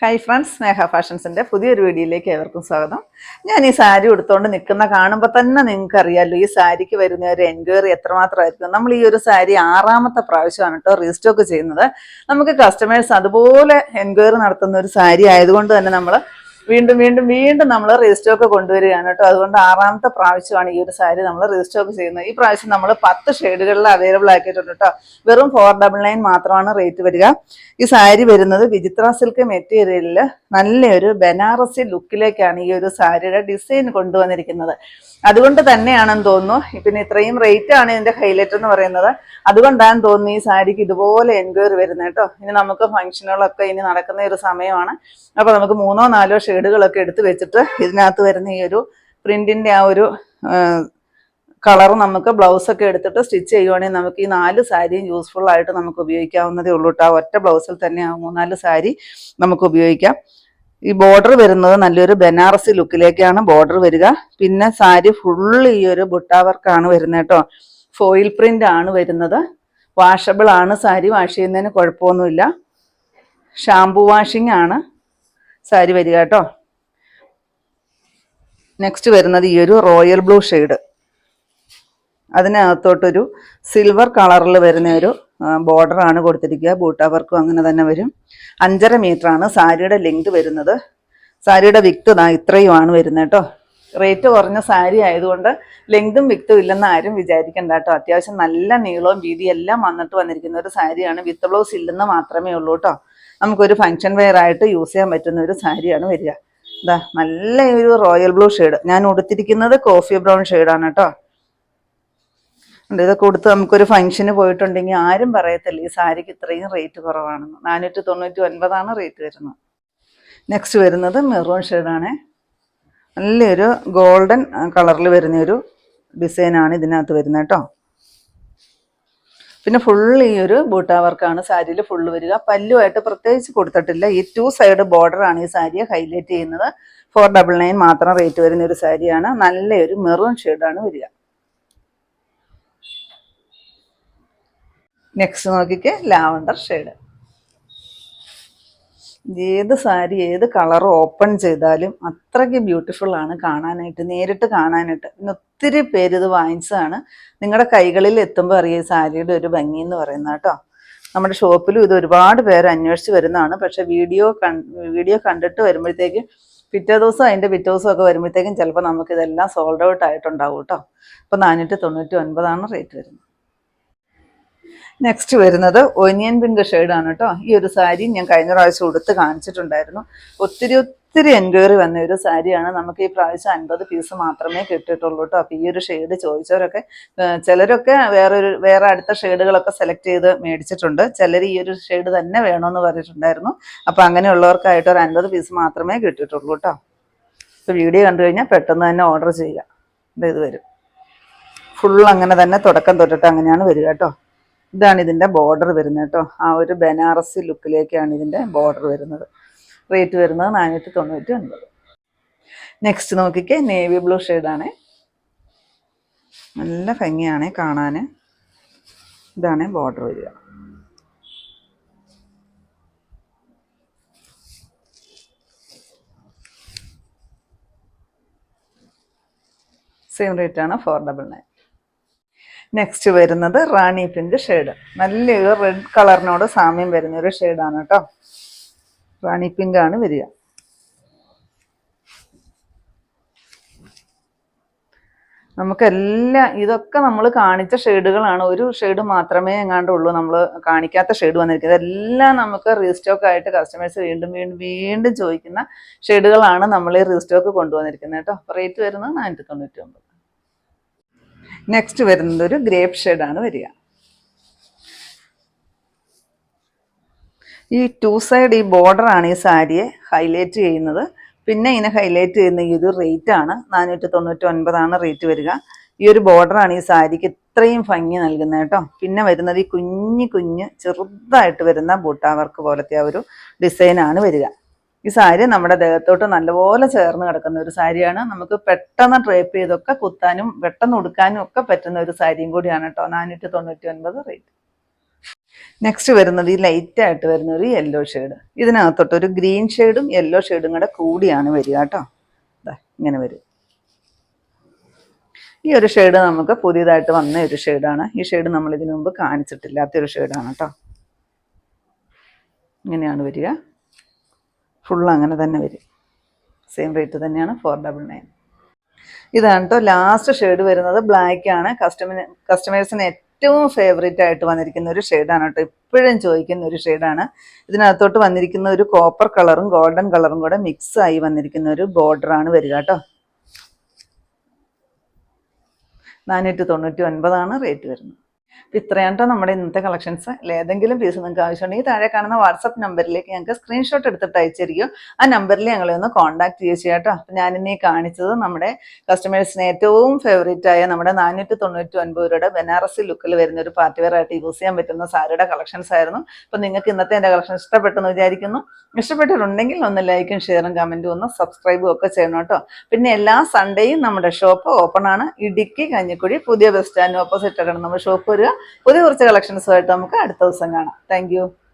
Hi friends സ്നേഹ ഫാഷൻസിന്റെ പുതിയൊരു വീഡിയോയിലേക്ക് ഏവർക്കും സ്വാഗതം. ഞാൻ ഈ സാരി ഉടുത്തുകൊണ്ട് നിൽക്കുന്ന കാണുമ്പോൾ തന്നെ നിങ്ങൾക്ക് അറിയാമല്ലോ ഈ സാരിക്ക് വരുന്ന ഒരു എൻക്വയറി എത്രമാത്രമായിരിക്കും. നമ്മൾ ഈ ഒരു സാരി ആറാമത്തെ പ്രാവശ്യമാണ് കേട്ടോ റീസ്റ്റോക്ക് ചെയ്യുന്നത്. നമുക്ക് കസ്റ്റമേഴ്സ് അതുപോലെ എൻക്വയറി നടത്തുന്ന ഒരു സാരി ആയതുകൊണ്ട് തന്നെ നമ്മൾ വീണ്ടും വീണ്ടും വീണ്ടും നമ്മൾ റീസ്റ്റോക്ക് കൊണ്ടുവരികയാണ് കേട്ടോ. അതുകൊണ്ട് ആറാമത്തെ പ്രാവശ്യമാണ് ഈ ഒരു സാരി നമ്മൾ റീസ്റ്റോക്ക് ചെയ്യുന്നത്. ഈ പ്രാവശ്യം നമ്മൾ പത്ത് ഷെയ്ഡുകളിൽ അവൈലബിൾ ആക്കിയിട്ടുണ്ട് കേട്ടോ. വെറും ഫോർ ഡബിൾ നയൻ മാത്രമാണ് റേറ്റ് വരിക. ഈ സാരി വരുന്നത് വിചിത്ര സിൽക്ക് മെറ്റീരിയലിൽ നല്ലൊരു ബനാറസി ലുക്കിലേക്കാണ് ഈ ഒരു സാരിയുടെ ഡിസൈൻ കൊണ്ടുവന്നിരിക്കുന്നത്. അതുകൊണ്ട് തന്നെയാണെന്ന് തോന്നുന്നു. പിന്നെ ഇത്രയും റേറ്റ് ആണ് ഇതിന്റെ ഹൈലൈറ്റ് എന്ന് പറയുന്നത്. അതുകൊണ്ടാണ് തോന്നുന്നു ഈ സാരിക്ക് ഇതുപോലെ എൻക്വയറി വരുന്നത് കേട്ടോ. ഇനി നമുക്ക് ഫംഗ്ഷനുകളൊക്കെ ഇനി നടക്കുന്ന ഒരു സമയമാണ്. അപ്പൊ നമുക്ക് മൂന്നോ നാലോ ഷെയ്ഡുകളൊക്കെ എടുത്തു വെച്ചിട്ട് ഇതിനകത്ത് വരുന്ന ഈ ഒരു പ്രിന്റിന്റെ ആ ഒരു കളർ നമുക്ക് ബ്ലൗസ് ഒക്കെ എടുത്തിട്ട് സ്റ്റിച്ച് ചെയ്യുവാണെങ്കിൽ നമുക്ക് ഈ നാല് സാരിയും യൂസ്ഫുൾ ആയിട്ട് നമുക്ക് ഉപയോഗിക്കാവുന്നതേ ഉള്ളൂ കേട്ടോ ഒറ്റ ബ്ലൗസിൽ തന്നെ ആ മൂന്നാൽ സാരി നമുക്ക് ഉപയോഗിക്കാം. ഈ ബോർഡർ വരുന്നത് നല്ലൊരു ബനാറസി ലുക്കിലേക്കാണ് ബോർഡർ വരിക. പിന്നെ സാരി ഫുൾ ഈ ഒരു ബുട്ട വർക്കാണ് വരുന്നത് കേട്ടോ ഫോയിൽ പ്രിന്റ് ആണ് വരുന്നത്. വാഷബിൾ ആണ്. സാരി വാഷ് ചെയ്യുന്നതിന് കുഴപ്പമൊന്നുമില്ല. ഷാംപൂ വാഷിംഗ് ആണ്. സാരി വരിക കേട്ടോ. നെക്സ്റ്റ് വരുന്നത് ഈ ഒരു റോയൽ ബ്ലൂ ഷെയ്ഡ്. അതിനകത്തോട്ടൊരു സിൽവർ കളറിൽ വരുന്ന ഒരു ബോർഡർ ആണ് കൊടുത്തിരിക്കുക. ബൂട്ടാ വർക്കും അങ്ങനെ തന്നെ വരും. അഞ്ചര മീറ്റർ ആണ് സാരിയുടെ ലെങ്ത് വരുന്നത്. സാരിയുടെ വിക്ത് ഇത്രയുമാണ് വരുന്നത് കേട്ടോ. റേറ്റ് കുറഞ്ഞ സാരി ആയതുകൊണ്ട് ലെങ്തും വിക്തും ഇല്ലെന്ന് ആരും വിചാരിക്കണ്ട കേട്ടോ. അത്യാവശ്യം നല്ല നീളവും വീതിയും എല്ലാം വന്നിട്ട് വന്നിരിക്കുന്ന ഒരു സാരിയാണ്. വിത്ത് ബ്ലൗസ് ഇല്ലെന്ന് മാത്രമേ ഉള്ളൂ കേട്ടോ. നമുക്കൊരു ഫംഗ്ഷൻ വെയർ ആയിട്ട് യൂസ് ചെയ്യാൻ പറ്റുന്ന ഒരു സാരിയാണ് വരിക. ഇതാ നല്ല ഒരു റോയൽ ബ്ലൂ ഷെയ്ഡ് ഞാൻ ഉടുത്തിരിക്കുന്നത് കോഫി ബ്രൗൺ ഷെയ്ഡാണ് കേട്ടോ. ഇതൊക്കെ കൊടുത്ത് നമുക്കൊരു ഫംഗ്ഷന് പോയിട്ടുണ്ടെങ്കിൽ ആരും പറയത്തില്ല ഈ സാരിക്ക് ഇത്രയും റേറ്റ് കുറവാണെന്ന്. നാനൂറ്റി തൊണ്ണൂറ്റി ഒൻപതാണ് റേറ്റ് വരുന്നത്. നെക്സ്റ്റ് വരുന്നത് മെറൂൺ ഷെയ്ഡാണ് നല്ലൊരു ഗോൾഡൻ കളറിൽ വരുന്ന ഒരു ഡിസൈനാണ് ഇതിനകത്ത് വരുന്നത് കേട്ടോ. പിന്നെ ഫുൾ ഈ ഒരു ബൂട്ടാ വർക്കാണ്. സാരിയിൽ ഫുള്ള് വരിക. പല്ലുമായിട്ട് പ്രത്യേകിച്ച് കൊടുത്തിട്ടില്ല. ഈ ടു സൈഡ് ബോർഡർ ആണ് ഈ സാരിയെ ഹൈലൈറ്റ് ചെയ്യുന്നത്. ഫോർ ഡബിൾ നയൻ മാത്രം റേറ്റ് വരുന്ന ഒരു സാരിയാണ്. നല്ലൊരു മെറൂൺ ഷെയ്ഡാണ് വരിക. നെക്സ്റ്റ് നോക്കിക്കേ ലാവണ്ടർ ഷെയ്ഡ് ഏത് സാരി ഏത് കളർ ഓപ്പൺ ചെയ്താലും അത്രയ്ക്ക് ബ്യൂട്ടിഫുൾ ആണ് കാണാനായിട്ട് നേരിട്ട് കാണാനായിട്ട്. പിന്നെ ഒത്തിരി പേര് ഇത് വാങ്ങിച്ചതാണ്. നിങ്ങളുടെ കൈകളിൽ എത്തുമ്പോൾ അറിയാം ഈ സാരിയുടെ ഒരു ഭംഗി എന്ന് പറയുന്നത് കേട്ടോ. നമ്മുടെ ഷോപ്പിലും ഇത് ഒരുപാട് പേര് അന്വേഷിച്ച് വരുന്നതാണ്. പക്ഷെ വീഡിയോ വീഡിയോ കണ്ടിട്ട് വരുമ്പോഴത്തേക്ക് പിറ്റേ ദിവസം അതിന്റെ പിറ്റേ ദിവസം ഒക്കെ വരുമ്പോഴത്തേക്കും ചിലപ്പോൾ നമുക്കിതെല്ലാം സോൾഡ് ഔട്ട് ആയിട്ടുണ്ടാവും കേട്ടോ. അപ്പോൾ നാനൂറ്റി തൊണ്ണൂറ്റി ഒൻപതാണ് റേറ്റ് വരുന്നത്. നെക്സ്റ്റ് വരുന്നത് ഒനിയൻ പിങ്ക് ഷെയ്ഡാണ് കേട്ടോ. ഈ ഒരു സാരി ഞാൻ കഴിഞ്ഞ പ്രാവശ്യം ഉടുത്ത് കാണിച്ചിട്ടുണ്ടായിരുന്നു. ഒത്തിരി ഒത്തിരി എൻക്വയറി വന്ന ഒരു സാരിയാണ് നമുക്ക് ഈ പ്രാവശ്യം അൻപത് പീസ് മാത്രമേ കിട്ടിയിട്ടുള്ളൂ കേട്ടോ. അപ്പോൾ ഈ ഒരു ഷെയ്ഡ് ചോദിച്ചവരൊക്കെ ചിലരൊക്കെ വേറൊരു വേറെ അടുത്ത ഷെയ്ഡുകളൊക്കെ സെലക്ട് ചെയ്ത് മേടിച്ചിട്ടുണ്ട്. ചിലർ ഈ ഒരു ഷെയ്ഡ് തന്നെ വേണമെന്ന് പറഞ്ഞിട്ടുണ്ടായിരുന്നു. അപ്പോൾ അങ്ങനെയുള്ളവർക്കായിട്ട് ഒരു അൻപത് പീസ് മാത്രമേ കിട്ടിയിട്ടുള്ളൂ കേട്ടോ. അപ്പോൾ വീഡിയോ കണ്ടു കഴിഞ്ഞാൽ പെട്ടെന്ന് തന്നെ ഓർഡർ ചെയ്യുക. ഇത് വരും. ഫുൾ അങ്ങനെ തന്നെ തുടക്കം തൊട്ടിട്ട് അങ്ങനെയാണ് വരിക കേട്ടോ. ഇതാണ് ഇതിന്റെ ബോർഡർ വരുന്നത് കേട്ടോ. ആ ഒരു ബനാറസി ലുക്കിലേക്കാണ് ഇതിന്റെ ബോർഡർ വരുന്നത്. റേറ്റ് വരുന്നത് നാനൂറ്റി തൊണ്ണൂറ്റി ഒൻപത് നെക്സ്റ്റ് നോക്കിക്കേ നേവി ബ്ലൂ ഷെയ്ഡാണ് നല്ല ഭംഗിയാണ് കാണാൻ ഇതാണ് ബോർഡർ വരിക. സെയിം റേറ്റ് ആണ് ഫോർ ഡബിൾ നയൻ നെക്സ്റ്റ് വരുന്നത് റാണി പിങ്ക് ഷെയ്ഡ് നല്ലൊരു റെഡ് കളറിനോട് സാമ്യം വരുന്ന ഒരു ഷെയ്ഡാണ് കേട്ടോ റാണി പിങ്ക് ആണ് വരിക. നമുക്കെല്ലാം ഇതൊക്കെ നമ്മൾ കാണിച്ച ഷെയ്ഡുകളാണ് ഒരു ഷെയ്ഡ് മാത്രമേ എങ്ങാണ്ട് ഉള്ളൂ. നമ്മൾ കാണിക്കാത്ത ഷെയ്ഡ് വന്നിരിക്കുന്നത്. എല്ലാം നമുക്ക് റീസ്റ്റോക്ക് ആയിട്ട് കസ്റ്റമേഴ്സ് വീണ്ടും വീണ്ടും വീണ്ടും ചോദിക്കുന്ന ഷെയ്ഡുകളാണ് നമ്മൾ ഈ റീസ്റ്റോക്ക് കൊണ്ടുവന്നിരിക്കുന്നത് കേട്ടോ റേറ്റ് വരുന്നത് നാനൂറ്റി തൊണ്ണൂറ്റി ഒമ്പത് നെക്സ്റ്റ് വരുന്നത് ഒരു ഗ്രേപ്പ് ഷെയ്ഡാണ് വരിക. ഈ ടു സൈഡ് ഈ ബോർഡർ ആണ് ഈ സാരിയെ ഹൈലൈറ്റ് ചെയ്യുന്നത്. പിന്നെ ഇതിനെ ഹൈലൈറ്റ് ചെയ്യുന്ന ഈ ഒരു റേറ്റ് ആണ്. നാനൂറ്റി തൊണ്ണൂറ്റി ഒൻപതാണ് റേറ്റ് വരിക. ഈ ഒരു ബോർഡർ ആണ് ഈ സാരിക്ക് ഇത്രയും ഭംഗി നൽകുന്നത് കേട്ടോ. പിന്നെ വരുന്നത് ഈ കുഞ്ഞു കുഞ്ഞ് ചെറുതായിട്ട് വരുന്ന ബൂട്ടാ വർക്ക് പോലത്തെ ആ ഒരു ഡിസൈനാണ് വരിക. ഈ സാരി നമ്മുടെ ദേഹത്തോട്ട് നല്ലപോലെ ചേർന്ന് കിടക്കുന്ന ഒരു സാരിയാണ്. നമുക്ക് പെട്ടെന്ന് ഡ്രേപ്പ് ചെയ്തൊക്കെ കുത്താനും പെട്ടെന്ന് ഉടുക്കാനും ഒക്കെ പറ്റുന്ന ഒരു സാരിയും കൂടിയാണ് കേട്ടോ നാനൂറ്റി തൊണ്ണൂറ്റി ഒൻപത് റേറ്റ് നെക്സ്റ്റ് വരുന്നത് ഈ ലൈറ്റ് ആയിട്ട് വരുന്ന ഒരു യെല്ലോ ഷെയ്ഡ് ഇതിനകത്തോട്ട് ഒരു ഗ്രീൻ ഷെയ്ഡും യെല്ലോ ഷെയ്ഡും കൂടെ കൂടിയാണ് വരിക കേട്ടോ ഇങ്ങനെ വരും. ഈ ഒരു ഷെയ്ഡ് നമുക്ക് പുതിയതായിട്ട് വന്ന ഒരു ഷെയ്ഡാണ് ഈ ഷെയ്ഡ് നമ്മൾ ഇതിനു മുമ്പ് കാണിച്ചിട്ടില്ലാത്ത ഒരു ഷെയ്ഡാണ് കേട്ടോ ഇങ്ങനെയാണ് വരിക. ഫുൾ അങ്ങനെ തന്നെ വരും. സെയിം റേറ്റ് തന്നെയാണ് ഫോർ ഡബിൾ നയൻ ഇതാണ് കേട്ടോ ലാസ്റ്റ് ഷെയ്ഡ് വരുന്നത്. ബ്ലാക്ക് ആണ്. കസ്റ്റമർ കസ്റ്റമേഴ്സിന് ഏറ്റവും ഫേവറേറ്റ് ആയിട്ട് വന്നിരിക്കുന്ന ഒരു ഷെയ്ഡാണ് കേട്ടോ എപ്പോഴും ചോദിക്കുന്ന ഒരു ഷെയ്ഡാണ് ഇതിനകത്തോട്ട് വന്നിരിക്കുന്ന ഒരു കോപ്പർ കളറും ഗോൾഡൻ കളറും കൂടെ മിക്സ് ആയി വന്നിരിക്കുന്ന ഒരു ബോർഡറാണ് വരിക കേട്ടോ നാനൂറ്റി തൊണ്ണൂറ്റി ഒൻപതാണ് റേറ്റ് വരുന്നത്. അപ്പോൾ ഇത്രയാണ് കേട്ടോ നമ്മുടെ ഇന്നത്തെ കളക്ഷൻസ് ഏതെങ്കിലും പീസ് നിങ്ങൾക്ക് ആവശ്യമുണ്ടെങ്കിൽ താഴെ കാണുന്ന വാട്സപ്പ് നമ്പറിലേക്ക് ഞങ്ങൾക്ക് സ്ക്രീൻഷോട്ട് എടുത്തിട്ട് അയച്ചിരിക്കും. ആ നമ്പറിൽ ഞങ്ങളെ ഒന്ന് കോൺടാക്ട് ചെയ്യുക കേട്ടോ അപ്പം ഞാനിന്ന് കാണിച്ചത് നമ്മുടെ കസ്റ്റമേഴ്സിന് ഏറ്റവും ഫേവറേറ്റ് ആയ നമ്മുടെ നാനൂറ്റി തൊണ്ണൂറ്റി ഒൻപത് രൂപയുടെ ബനാറസി ലുക്കിൽ വരുന്ന ഒരു പാർട്ടി വെയർ ആയിട്ട് യൂസ് ചെയ്യാൻ പറ്റുന്ന സാരിയുടെ കളക്ഷൻസ് ആയിരുന്നു. അപ്പം നിങ്ങൾക്ക് ഇന്നത്തെ എന്റെ കളക്ഷൻ ഇഷ്ടപ്പെട്ടെന്ന് വിചാരിക്കുന്നു. ഇഷ്ടപ്പെട്ടിട്ടുണ്ടെങ്കിൽ ഒന്ന് ലൈക്കും ഷെയറും കമന്റും ഒന്ന് സബ്സ്ക്രൈബും ഒക്കെ ചെയ്യണം കേട്ടോ പിന്നെ എല്ലാ സൺഡേയും നമ്മുടെ ഷോപ്പ് ഓപ്പൺ ആണ്. ഇടുക്കി കഞ്ഞിക്കുഴി പുതിയ ബസ് സ്റ്റാൻഡ് ഓപ്പോസിറ്റ് ആണ് നമ്മുടെ ഷോപ്പ് വരിക. പുതിയ കുറച്ച് കളക്ഷൻസുമായിട്ട് നമുക്ക് അടുത്ത ദിവസം കാണാം. താങ്ക്